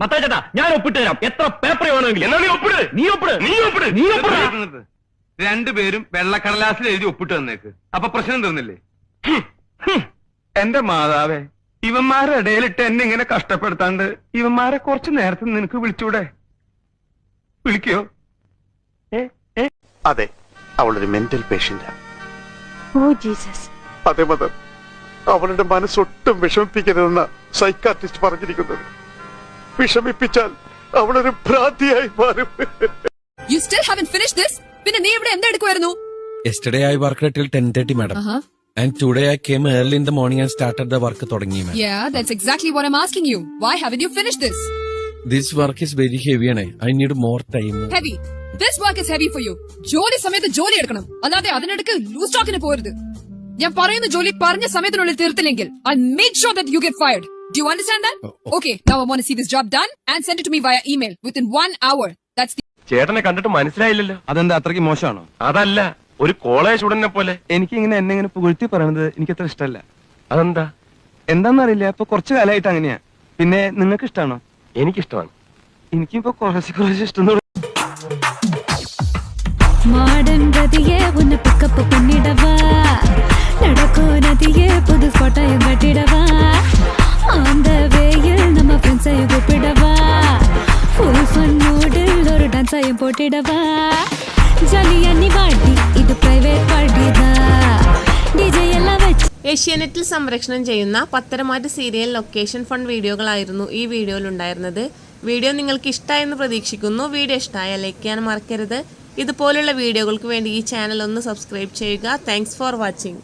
മത്തായി ഞാൻ ഒപ്പിട്ട് തരാം. എത്ര പേപ്പർ വേണമെങ്കിലും. എന്നാ നീ ഒപ്പിട്. നീ ഒപ്പിട്. നീ ഒപ്പിട്. നീ ഒപ്പിട്. രണ്ടുപേരും വെള്ളക്കടലാസിൽ എഴുതി ഒപ്പിട്ട് തന്നേക്ക് അപ്പൊ പ്രശ്നം തീർന്നില്ലേ? എന്റെ മാതാവേ ഇവന്മാരുടെ ഇടയിലിട്ട് എന്നെ ഇങ്ങനെ കഷ്ടപ്പെടുത്താണ്ട് ഇവന്മാരെ കുറച്ച് നേരത്തെ നിനക്ക് വിളിച്ചൂടെ? വിളിക്കോ? അതെ അവളൊരു മെന്റൽ പേഷ്യന്റാ ഓ ജീസസ്. അതെ മദർ. അവളുടെ മനസ്സൊട്ടും വിഷമിപ്പിക്കരുതെന്ന സൈക്കാട്രിസ്റ്റ് പറഞ്ഞിരിക്കുന്നത്. വിഷമിപ്പിച്ചാൽ അവളൊരു ഭ്രാന്തിയായി മാറും You still haven't finish this പിന്നെ നീ ഇവിടെ എന്തെടുക്കുമായിരുന്നു Yesterday I worked till 10.30, madam. Uh-huh. And today I came early in the morning and started the work തുടങ്ങി, madam. Yeah, that's exactly what I'm asking you. Why haven't you finished this? This work is very heavy, and I need more time. Heavy. This work is heavy for you. ജോലി സമയത്ത് ജോലി എടുക്കണം അല്ലാതെ അതിനിടക്ക് loose ടോക്കിന് പോരുത് ഞാൻ പറയുന്ന ജോലി പറഞ്ഞ സമയത്തിനുള്ളിൽ തീർത്തില്ലെങ്കിൽ I make sure that you get fired Do you understand that okay now I want see this job done and send to me via email within one hour that's ചേട്ടനെ കണ്ടിട്ട് മനസ്സിലായില്ലല്ലോ അതെന്താ അത്രയ്ക്ക് മോശമാണോ അതല്ല ഒരു കോളേജ് സ്റ്റുഡന്റിനെ പോലെ എനിക്ക് ഇങ്ങനെ എന്നെ ഇങ്ങനെ പുകഴ്ത്തി പറയണത് എനിക്ക് അത്ര ഇഷ്ടമല്ല അതെന്താ എന്താന്നറിയില്ല ഇപ്പൊ കുറച്ച് കാലമായിട്ട് അങ്ങനെയാ പിന്നെ നിങ്ങൾക്ക് ഇഷ്ടമാണോ എനിക്കിഷ്ടമാണ് എനിക്കിപ്പോ കുറച്ച് കുറച്ച് ഇഷ്ടം തോന്നി. மாடன் ரதியே உன்னை பிக்கப் பண்ணிடவா நடக்கும் நதியே புது ஸ்பாட்டையும் கட்டிடவா அந்த வேயில் நம்ம ஃப்ரெண்ட்ஸையும் கூப்பிடவா ஃபுல் ஃபன் மூடில் ஒரு டான்ஸையும் போட்டிடவா ஜாலியா நீ வாட்டி இது பிரைவேட் பார்ட்டி தான் டிஜே எல்லாம் வச்சு ഏഷ്യാനെറ്റിൽ സംരക്ഷണം ചെയ്യുന്ന പത്തരമാറ്റ് സീരിയൽ ലൊക്കേഷൻ ഫണ്ട് വീഡിയോകളായിരുന്നു ഈ വീഡിയോയിൽ ഉണ്ടായിരുന്നത് വീഡിയോ നിങ്ങൾക്ക് ഇഷ്ടമായെന്ന് പ്രതീക്ഷിക്കുന്നു വീഡിയോ ഇഷ്ടമായ ലൈക്ക് ചെയ്യാൻ മറക്കരുത് ഇതുപോലുള്ള വീഡിയോകൾക്ക് വേണ്ടി ഈ ചാനൽ ഒന്ന് സബ്സ്ക്രൈബ് ചെയ്യുക താങ്ക്സ് ഫോർ വാച്ചിങ്